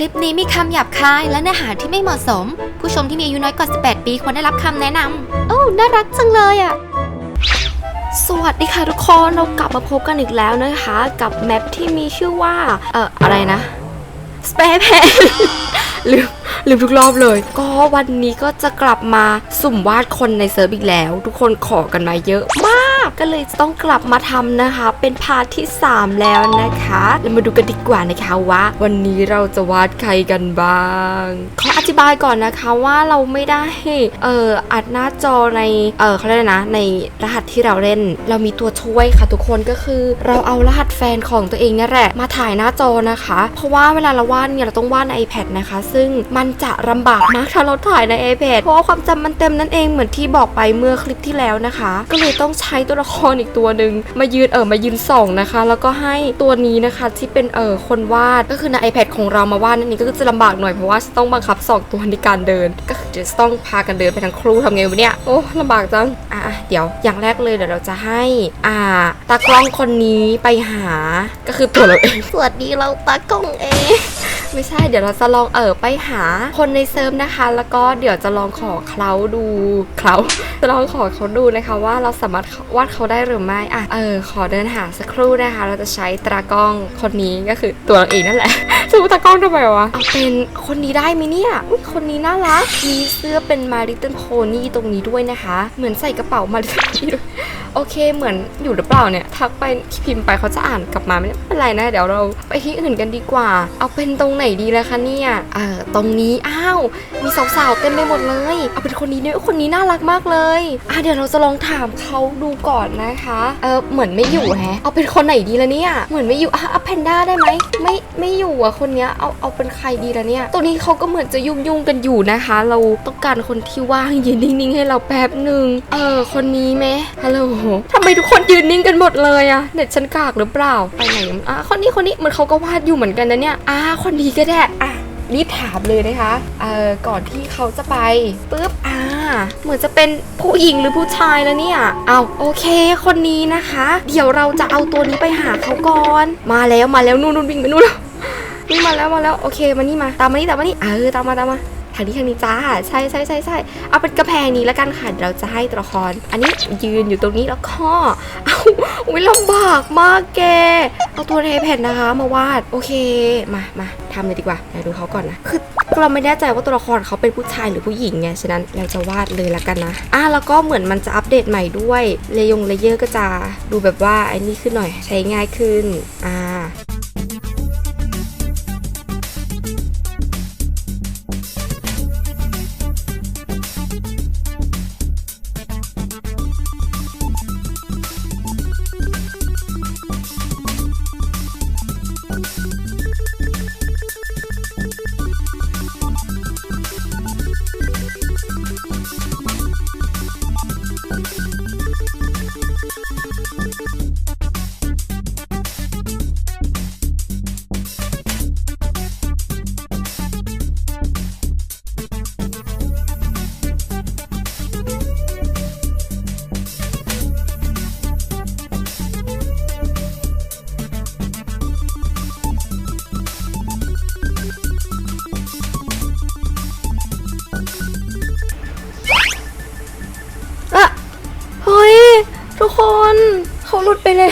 ลิปนี้มีคำหยาบคายและเนื้อหาที่ไม่เหมาะสม ผู้ชมที่มีอายุน้อยกว่า 18 ปีควรได้รับคำแนะนำโอ้น่ารักจังเลยอะ สวัสดีค่ะทุกคนเรากลับมาพบกันอีกแล้วนะคะ กับแมปที่มีชื่อว่า เอ่อ อะไรนะ Spare Pen ลืมลืมทุกรอบเลย ก็วันนี้ก็จะกลับมาสุ่มวาดคนในเซิร์ฟอีกแล้ว ทุกคนขอกันมาเยอะมาก ก็เลยต้องกลับมาทำนะคะ เป็นพาร์ทที่ 3 แล้วนะคะเรามาดูกันดีกว่านะคะว่าวันนี้เราจะวาดใครกันบ้างขออธิบายก่อนนะคะว่าเราไม่ได้เอ่ออัดหน้าจอในเอ่อเขาเรียกอะไรนะในรหัสที่เราเล่น เรามีตัวช่วยค่ะทุกคนก็คือ เราเอารหัสแฟนของตัวเองนี่แหละมาถ่ายหน้าจอนะคะ เพราะว่าเวลาเราวาดเนี่ยเราต้องวาดใน iPad นะคะ ซึ่งมันจะลำบากมากถ้าเราถ่ายใน iPad เพราะว่าความจำมันเต็มนั่นเองเหมือนที่บอกไปเมื่อคลิปที่แล้วนะคะ ก็เลยต้องใช้ตัวละครอีกตัวหนึ่งมายืนเออมายืนส่องนะคะ แล้วก็ให้ตัวนี้นะคะที่เป็นเออคนวาดก็คือใน iPad ของเรามาวาดนั่นเองก็จะลำบากหน่อยเพราะว่าจะต้องบังคับสองตัวในการเดิน ก็คือจะต้องพากันเดินไปทางครูทำไงวะเนี่ยโอ้ลำบากจังอะเดี๋ยวอย่างแรกเลยเดี๋ยวเราจะให้อ่าตากล้องคนนี้ไปหาก็คือตัวเราเองสวัสดีเราตากล้องเอง ไม่ใช่เดี๋ยวเราจะลองเออไปหาคนในเซิร์ฟนะคะ แล้วก็เดี๋ยวจะลองขอเขาดูเขาจะลองขอเขาดูนะคะว่าเราสามารถวาดเขาได้หรือไม่อะเออขอเดินหาสักครู่นะคะ เราจะใช้ตากล้องคนนี้ก็คือตัวเราเองนั่นแหละจะพูตากล้องทำไมวะเอาเป็นคนนี้ได้ไหมเนี่ยอุ๊ยคนนี้น่ารักมีเสื้อเป็นมาริ t เ l นโพนี่ตรงนี้ด้วยนะคะ เหมือนใส่กระเป๋ามาริ t เ l นด้วย โอเคเหมือนอยู่หรือเปล่าเนี่ย ทักไปพิมพ์ไปเขาจะอ่านกลับมาไม่เป็นไรนะ เดี๋ยวเราไปที่อื่นกันดีกว่า เอาเป็นตรงไหนดีล่ะคะเนี่ยเออตรงนี้อ้าวมีสาวๆเต็มไปหมดเลย เอาเป็นคนนี้ด้วยคนนี้น่ารักมากเลยอะเดี๋ยวเราจะลองถามเขาดูก่อนนะคะเออเหมือนไม่อยู่แฮะเอาเป็นคนไหนดีละเนี่ยเหมือนไม่อยู่อะแพนด้าได้ไหมไม่ไม่อยู่อะคนเนี้ยเอาเอาเป็นใครดีละเนี่ยตัวนี้เขาก็เหมือนจะยุ่งยุ่งๆกันอยู่นะคะ เราต้องการคนที่ว่างยืนนิ่งๆให้เราแป๊บหนึ่งเออคนนี้ไหมฮัลโหลทำไมทุกคนยืนนิ่งกันหมดเลยอะเน็ตฉันกากหรือเปล่า ไปไหนอะคนนี้คนนี้เหมือนเขาก็วาดอยู่เหมือนกันนะเนี่ยอ่าคนนี้ก็ได้อะรีบถามเลยนะคะ เอ่อ ก่อนที่เขาจะไปปุ๊บ อ่า เหมือนจะเป็นผู้หญิงหรือผู้ชายแล้วเนี่ย เอาโอเค คนนี้นะคะ เดี๋ยวเราจะเอาตัวนี้ไปหาเขาก่อน มาแล้วมาแล้วนู่นนู่นวิ่งไปนู่นแล้ววิ่งมาแล้วมาแล้ว โอเค มานี่มา ตามมานี่ตามมานี่ เออ ตามมาตามมาางนี้ทางนี้จ้า ใช่ใช่ใช่ใช่เอาเป็นกระแพงนี้แล้วกันค่ะเราจะให้ตัวละคร อันนี้ยืนอยู่ตรงนี้แล้วก็เอาอุ้ยลำบากมากแก เอาตัวในแผ่นนะคะ มาวาด โอเค มามาทำเลยดีกว่าเดี๋ยวดูเขาก่อนนะ คือเราไม่แน่ใจว่าตัวละครเขาเป็นผู้ชายหรือผู้หญิงไง ฉะนั้นเราจะวาดเลยละกันนะ อะแล้วก็เหมือนมันจะอัปเดตใหม่ด้วย เลยงเลเยอร์ก็จะดูแบบว่าไอ้นี่ขึ้นหน่อย ใช้ง่ายขึ้น อ่า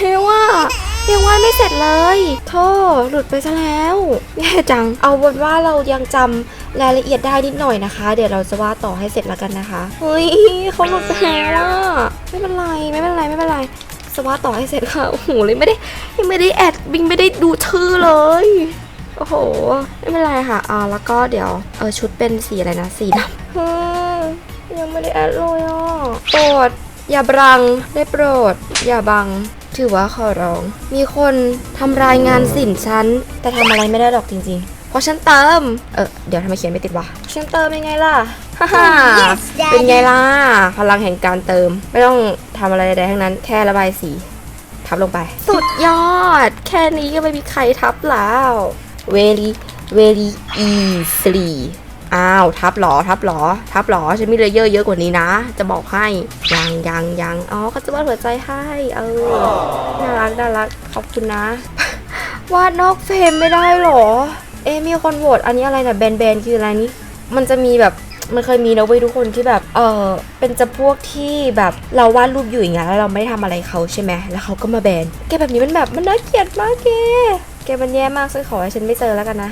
หลุดไปแล้ว่ายังวาดไม่เสร็จเลยโธ่หลุดไปซะแล้วแย่จัง เอาบนว่าเรายังจำรายละเอียดได้นิดหน่อยนะคะ เดี๋ยวเราจะวาดต่อให้เสร็จแล้วกันนะคะ เฮ้ยเขาหลุดไปแล้วว่าไม่เป็นไร ไม่เป็นไร ไม่เป็นไรจะวาดต่อให้เสร็จค่ะ โอ้โห เลยไม่ได้ยังไม่ได้แอดบิงไม่ได้ดูชื่อเลย โอ้โห ไม่เป็นไรค่ะ อ่า แล้วก็เดี๋ยว เออชุดเป็นสีอะไรนะ สีดำยังไม่ได้แอดเลยอะโปรดอย่าบัง ได้โปรด อย่าบัง ถือว่าขอร้อง มีคนทำรายงานสินฉัน แต่ทำอะไรไม่ได้หรอกจริงๆ เพราะฉันเติม เออเดี๋ยวทำไมเขียนไม่ติดวะฉันเติมยังไงล่ะ ฮ่าฮ่า Yes, Daddy เป็นไงล่ะ พลังแห่งการเติม ไม่ต้องทำอะไรใดๆทั้งนั้น แค่ระบายสี ทับลงไป สุดยอด แค่นี้ก็ไม่มีใครทับแล้ว very very easily อ้าว ทับหรอทับหรอ ทับหรอฉันมีเลเยอร์เยอะกว่านี้นะ จะบอกให้ ยังยังยังอ๋อเขาจะวาดหัวใจให้ เออ น่ารักน่ารัก ขอบคุณนะ วาดนอกเฟรมไม่ได้หรอ เอ๊มีคนโหวตอันนี้อะไรนะแบนแบนคืออะไรนี่มันจะมีแบบมันเคยมีนะเว้ยทุกคนที่แบบ เออเป็นจะพวกที่แบบเราวาดรูปอยู่อย่างเงี้ยแล้วเราไม่ได้ทำอะไรเขาใช่ไหมแล้วเขาก็มาแบน แกแบบนี้มันแบบมันน่าเกลียดมากแก แกมันแย่มากฉันขอให้ฉันไม่เจอแล้วกันนะ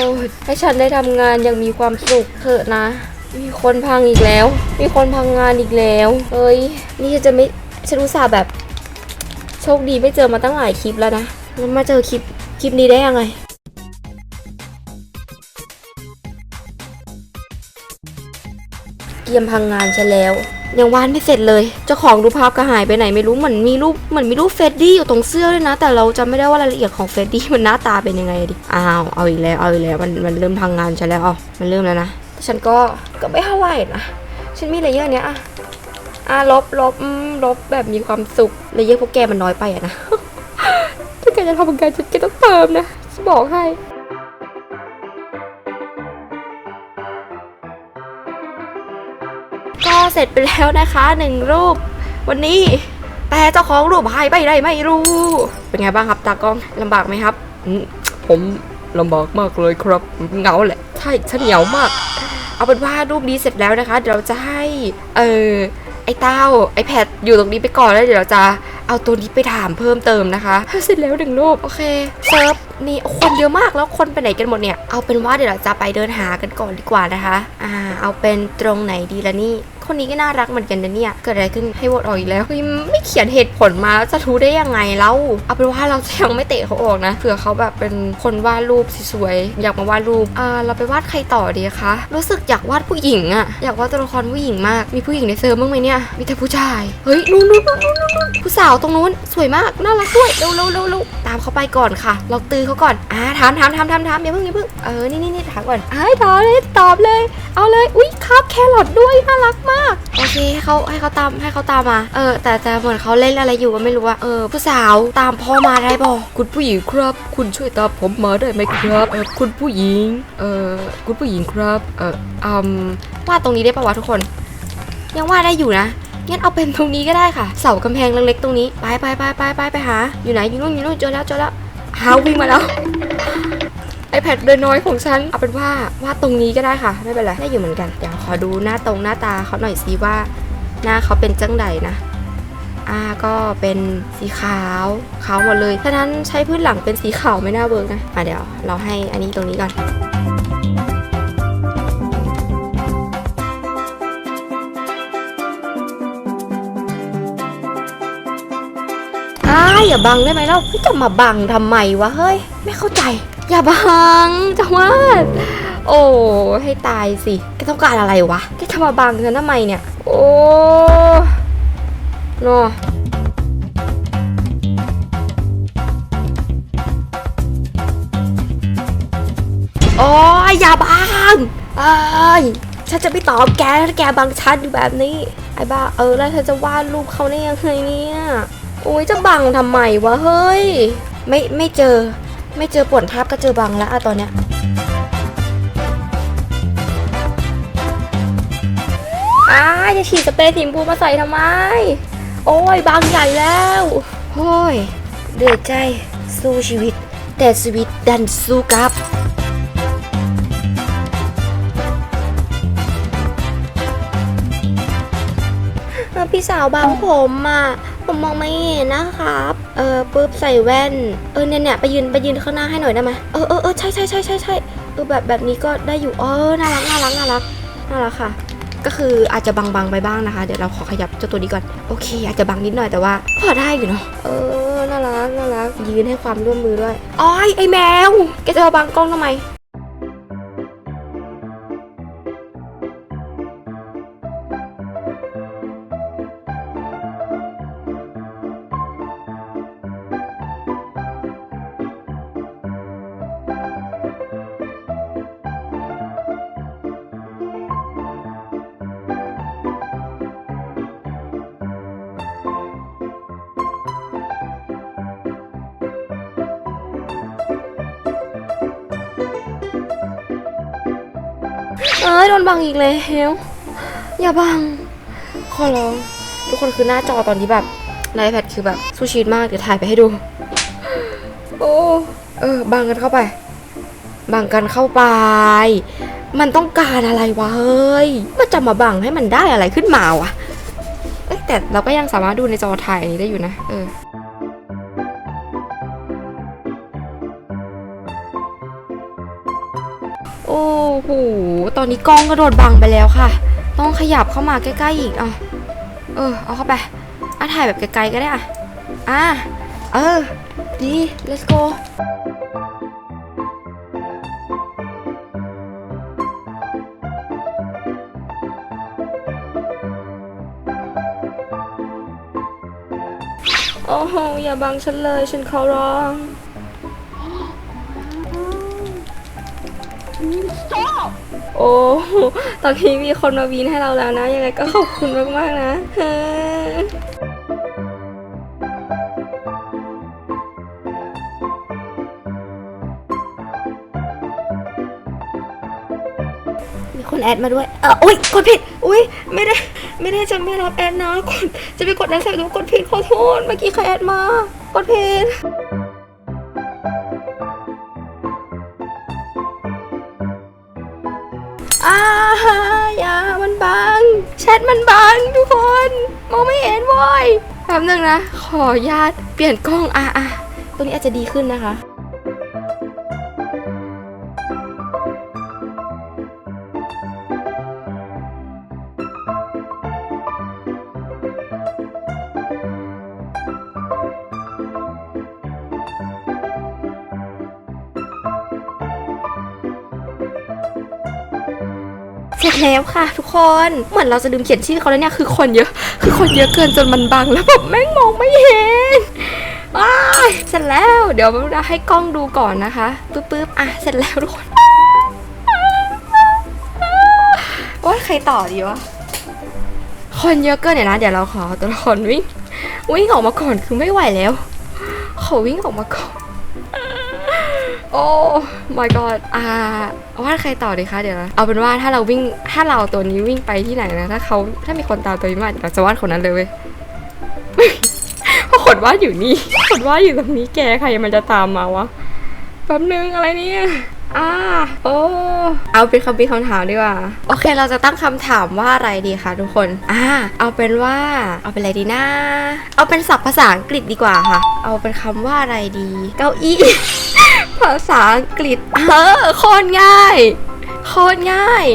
โอ้ให้ฉันได้ทำงานอยังมีความสุขเถอะนะ มีคนพังอีกแล้ว มีคนพังงานอีกแล้วเฮ้ย นี่ฉันจะไม่ฉันอุตส่าห์แบบ โชคดีไม่เจอมาตั้งหลายคลิปแล้วนะแล้วมาเจอคลิปคลิปนี้ได้ยังไงเกียมพังงานฉันแล้ว ยังวาดไม่เสร็จเลย เจ้าของรูปภาพก็หายไปไหนไม่รู้เหมือนมีรูปเหมือนมีรูปเฟรดดี้อยู่ตรงเสื้อด้วยนะ แต่เราจำไม่ได้ว่ารายละเอียดของเฟรดดี้มันหน้าตาเป็นยังไงดิ อ้าว เอาอีกแล้ว เอาอีกแล้ว มันมันเริ่มพังงานฉันแล้วอ๋อมันเริ่มแล้วนะ ฉันก็ก็ไม่เท่าไหร่นะ ฉันมีเลเยอร์เนี้ยอะอะลบลบลบแบบมีความสุขเลเยอร์พวกแกมันน้อยไปอะนะ ถ้าแกจะทำงานฉันแกต้องเติมนะ บอกให้ สร็จไปแล้วนะคะหนึ่งรูป วันนี้แต่เจ้าของรูปหายไปไหนไม่รู้ เป็นไงบ้างครับตากล้องลำบากไหมครับอืมผมลำบากมากเลยครับเหงาแหละใช่ฉันเหงามาก เอาเป็นว่ารูปนี้เสร็จแล้วนะคะ เดี๋ยวเราจะให้ เออไอ้เต้าไอ้แพดอยู่ตรงนี้ไปก่อนแล้วเดี๋ยวเราจะเอาตัวนี้ไปถามเพิ่มเติมนะคะเสร็จแล้วหนึ่งรูปโอเคเซิร์ฟนี่คนเยอะมากแล้วคนไปไหนกันหมดเนี่ยเอาเป็นว่าเดี๋ยวเราจะไปเดินหากันก่อนดีกว่านะคะ อ่า เอาเป็นตรงไหนดีละนี่ คนนี้ก็น่ารักเหมือนกันนะเนี่ย เกิดอะไรขึ้นให้โหวตออกอีกแล้วไม่เขียนเหตุผลมาแล้วจะรู้ได้ยังไงเล่าเอาเป็นว่าเราจะยังไม่เตะเขาออกนะเผื่อเขาแบบเป็นคนวาดรูปสวยๆอยากมาวาดรูปอ่าเราไปวาดใครต่อดีคะรู้สึกอยากวาดผู้หญิงอะอยากวาดตัวละครผู้หญิงมากมีผู้หญิงในเซิร์ฟบ้างไหมเนี่ยมีแต่ผู้ชายเฮ้ยนู่นนู่นนู่นนู่นผู้สาวตรงนู้นสวยมากน่ารักด้วยเร็วเร็วเร็วเร็วตามเขาไปก่อนค่ะ เราตือเขาก่อนอ่าถามถามถามถามถามอย่าเพิ่งอย่าเพิ่งเออนี่นี่นี่ถามก่อนอ่าตอบเลยตอบเลย เอาเลยอุ้ย ครับแครอทด้วยน่ารักมาก โอเคให้เขาให้เขาตามให้เขาตามมา เออ แต่แต่เหมือนเขาเล่นอะไรอยู่ก็ไม่รู้ว่าเออผู้สาวตามพ่อมาได้บอกคุณผู้หญิงครับ คุณช่วยตามผมมาได้ไหมครับเออคุณผู้หญิง เออคุณผู้หญิงครับเอออืมวาดตรงนี้ได้ปะวะทุกคน ยังวาดได้อยู่นะงั้นเอาเป็นตรงนี้ก็ได้ค่ะ เสากำแพงเล็กๆตรงนี้ ไปไปไปไปไปไปหา อยู่ไหนอยู่นู่นอยู่นู่นเจอแล้วเจอแล้วหาวิ่งมาแล้ว ไอแพดเดินน้อยของฉัน เอาเป็นว่าวาดตรงนี้ก็ได้ค่ะ ไม่เป็นไร ได้อยู่เหมือนกัน เดี๋ยวขอดูหน้าตรงหน้าตาเขาหน่อยสิว่า หน้าเขาเป็นจังใดนะอ่าก็เป็นสีขาวขาวหมดเลยฉะนั้นใช้พื้นหลังเป็นสีขาวไม่น่าเวิร์กนะอะเดี๋ยวเราให้อันนี้ตรงนี้ก่อนอ้าอย่าบังได้ไหมเล่าจะมาบังทำไมวะเฮ้ย ไม่เข้าใจ อย่าบังจะวาดโอ้ให้ตายสิแกต้องการอะไรวะแกจะมาบังฉันทำไมเนี่ย โอ้นอโอ้ยอย่าบังเอ้ฉันจะไม่ตอบแกถ้าแกบังฉันอยู่แบบนี้ ไอ้บ้าเออแล้วเธอจะวาดรูปเขาได้ยังไงเนี่ย โอ้ยจะบังทำไมวะเฮ้ย ไม่ไม่เจอ ไม่เจอป่วนทับก็เจอบังแล้วอะตอนเนี้ยอ้ายจะฉีดสเปรย์สีชมพูมาใส่ทำไม โอ้ยบังใหญ่แล้วโอ้ยเดือดใจสู้ชีวิต แต่ชีวิตดันสู้กลับ พี่สาวบางผมอะผมมองไม่เห็นนะครับ เออปุ๊บใส่แว่น เออเนี่ยเนี่ยไปยืนไปยืนข้างหน้าให้หน่อยได้ไหมเออเออเออใช่ใช่ใช่ใช่ใช่เออแบบแบบนี้ก็ได้อยู่เออน่ารักน่ารักน่ารักน่ารักค่ะ ก็คืออาจจะบางๆไปบ้างนะคะ เดี๋ยวเราขอขยับเจ้าตัวนี้ก่อน โอเค อาจจะบางนิดหน่อยแต่ว่า พอได้อยู่เนาะ เออ น่ารักน่ารักยืนให้ความร่วมมือด้วย อ้อยไอแมว แกจะมาบังกล้องทำไม อ้ยโดนบังอีกแล้วอย่าบัง ขอร้อง ทุกคนคือหน้าจอตอนนี้แบบใน iPad คือแบบสู้ชีวิตมาก เดี๋ยวถ่ายไปให้ดู โอ้เออ บังกันเข้าไป บังกันเข้าไป มันต้องการอะไรวะเฮ้ยมันจะมาบังให้มันได้อะไรขึ้นมาวะแต่เราก็ยังสามารถดูในจอถ่ายอันนี้ได้อยู่นะ เออ อ้โห ตอนนี้กล้องกระโดดบังไปแล้วค่ะ ต้องขยับเข้ามาใกล้ๆอีกอะเออ เอาเข้าไปอะถ่ายแบบไกลๆก็ได้อะ อะ เออ ดี let's go โอ้โห อย่าบังฉันเลย ฉันขอร้อง โอ้โหตอนนี้มีคนมาวีนให้เราแล้วนะ ยังไงก็ขอบคุณมากๆนะเฮ้ยมีคนแอดมาด้วย เอออุ้ยกดผิด อุ้ยไม่ได้ ไม่ได้จะไม่รับแอดนะกดจะไปกดแอดใส่ตัวกดผิดขอโทษ เมื่อกี้ใครแอดมา กดผิด อ่าอย่ามันบังแชทมันบังทุกคนมองไม่เห็นเว้ยแป๊บนึงนะ ขออนุญาตเปลี่ยนกล้องอะอะตรงนี้อาจจะดีขึ้นนะคะ แล้วค่ะ ทุกคน เหมือนเราจะลืมเขียนชื่อเขาแล้วเนี่ยคือคนเยอะ คือคนเยอะเกินจนมันบังแล้วแบบแม่งมองไม่เห็นอ้ายเสร็จแล้วเดี๋ยวเราให้กล้องดูก่อนนะคะปึ๊บปึ๊บอะเสร็จแล้วทุกคนโอ้ยใครต่อดีวะคนเยอะเกินเนี่ยนะเดี๋ยวเราขอตัวละครวิ่งวิ่งออกมาก่อนคือไม่ไหวแล้ว ขอวิ่งออกมาก่อน โอ้ my god อ่าว่าใครต่อดีคะเดี๋ยวนะเอาเป็นว่าถ้าเราวิ่งถ้าเราตัวนี้วิ่งไปที่ไหนนะถ้าเขาถ้ามีคนตามตัวนี้มาเราจะวาดคนนั้นเลยเว้ยเพราะคนวาดอยู่นี่คนวาดอยู่ตรงนี้แกใครมันจะตามมาวะแป๊บนึงอะไรเนี่ยอ่าโอ้เอาเป็นคำเป็นคำถามดีกว่า โอเค เราจะตั้งคำถามว่าอะไรดีคะทุกคนอ่าเอาเป็นว่า เอาเป็นอะไรดีนะเอาเป็นศัพท์ภาษาอังกฤษดีกว่าค่ะ เอาเป็นคำว่าอะไรดี เก้าอี้ ภาษาอังกฤษ เออโคตรง่ายโคตรง่าย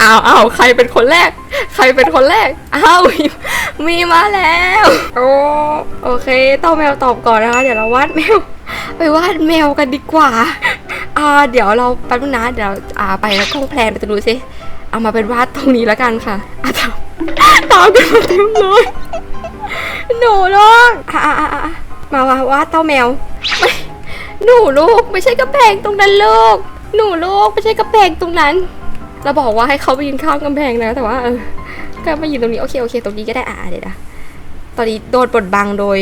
อ้าวอ้าวใครเป็นคนแรก ใครเป็นคนแรกอ้าวมีมาแล้วโอ้โอเคเต้าแมวตอบก่อนนะคะ เดี๋ยวเราวาดแมว ไปวาดแมวกันดีกว่าอ่าเดี๋ยวเราแป๊บนึงนะเดี๋ยวอ่าไปแล้วกล้องแพลนไปดูสิเอามาเป็นวาดตรงนี้แล้วกันค่ะอะตามตามกันมาเต็มเลยหนูลูกอะอะอะอะมาวาวาดเต้าแมวไม่ หนูลูกไม่ใช่กระแพงตรงนั้นลูก หนูลูกไม่ใช่กระแพงตรงนั้น เราบอกว่าให้เขาไปยืนข้างกำแพงนะ แต่ว่าเออก็มายืนตรงนี้โอเคโอเค ตรงนี้ก็ได้อะเดี๋ยวนะตอนนี้โดนบดบังโดย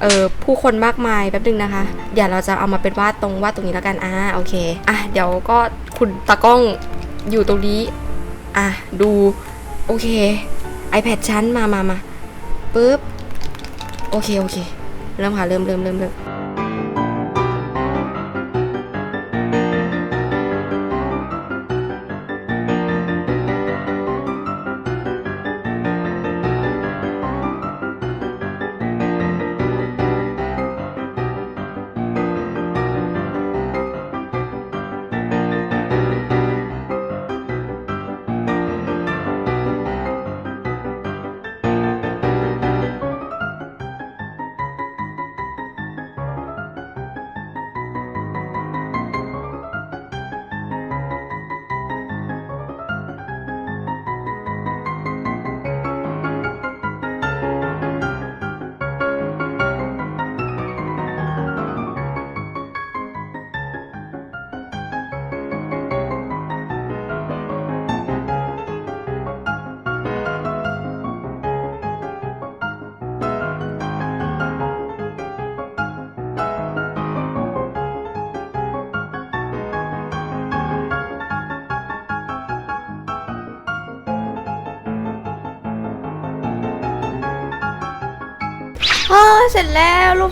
เอ่อผู้คนมากมายแป๊บนึงนะคะเดี๋ยวเราจะเอามาเป็นวาดตรงวาดตรงนี้แล้วกันอ่าโอเคอะเดี๋ยวก็คุณตากล้องอยู่ตรงนี้อะดูโอเค iPad ชั้นมามามาปึ๊บโอเคโอเค เริ่มค่ะเริ่มเริ่มเริ่มเริ่ม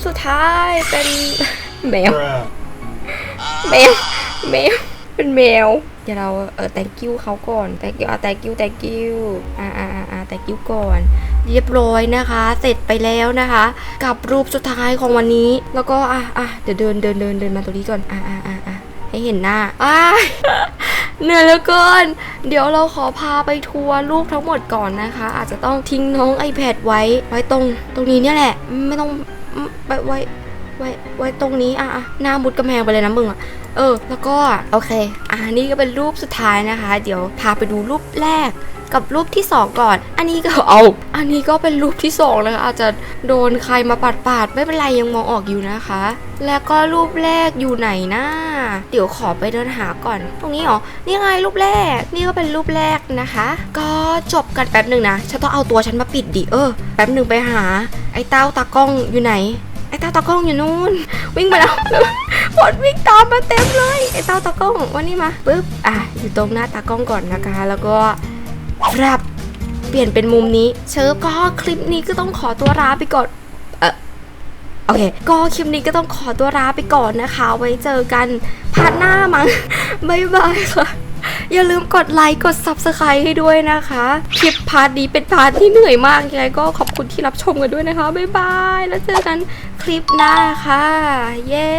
สุดท้ายเป็นแมว Bruh. แมว แมว เป็นแมว เดี๋ยวเราเออ thank you เขาก่อน thank you อะ thank you thank you อ่าอ่าอ่าอ่า thank you ก่อน เรียบร้อยนะคะ เสร็จไปแล้วนะคะ กับรูปสุดท้ายของวันนี้ แล้วก็อะอะเดี๋ยวเดินเดินเดินเดินมาตรงนี้ก่อน อะอะอะอะให้เห็นหน้าอ้ายเหนื่อยเหลือเกิน เดี๋ยวเราขอพาไปทัวร์ลูกทั้งหมดก่อนนะคะ อาจจะต้องทิ้งน้อง iPad ไว้ไว้ตรง ตรงนี้เนี่ยแหละ ไม่ต้อง ไป ไว้ไว้ไว้ตรงนี้อะอะหน้ามุดกำแพงไปเลยนะมึงอะเออ แล้วก็อะโอเค อะนี่ก็เป็นรูปสุดท้ายนะคะ เดี๋ยวพาไปดูรูปแรกกับรูปที่สองก่อน อันนี้ก็เอา อันนี้ก็เป็นรูปที่สองนะคะอาจจะโดนใครมาปาดปาดๆไม่เป็นไรยังมองออกอยู่นะคะ แล้วก็รูปแรกอยู่ไหนนะเดี๋ยวขอไปเดินหาก่อน ตรงนี้เหรอ นี่ไงรูปแรก นี่ก็เป็นรูปแรกนะคะ ก็จบกันแป๊บหนึ่งนะ ฉันต้องเอาตัวฉันมาปิดดิ เออ แป๊บหนึ่งไปหา ไอ้เต้าตากล้องอยู่ไหน ไอ้เต้าตากล้องอยู่นู่น วิ่งมาแล้วผลวิ่งตามมาเต็มเลยไอ้เต้าตากล้องวันนี้มาปึ๊บอะอยู่ตรงหน้าตากล้องก่อนนะคะ แล้วก็รับเปลี่ยนเป็นมุมนี้ เชิญก็คลิปนี้ก็ต้องขอตัวลาไปก่อนเออโอเค ก็คลิปนี้ก็ต้องขอตัวลาไปก่อนนะคะ ไว้เจอกันพาร์ทหน้ามั้งบ๊ายบายค่ะอย่าลืมกดไลค์กด subscribe ให้ด้วยนะคะ คลิปพาร์ทนี้เป็นพาร์ทที่เหนื่อยมากยังไงก็ขอบคุณที่รับชมกันด้วยนะคะ บ๊ายบาย แล้วเจอกัน ลิปหน้าค่ะ เย้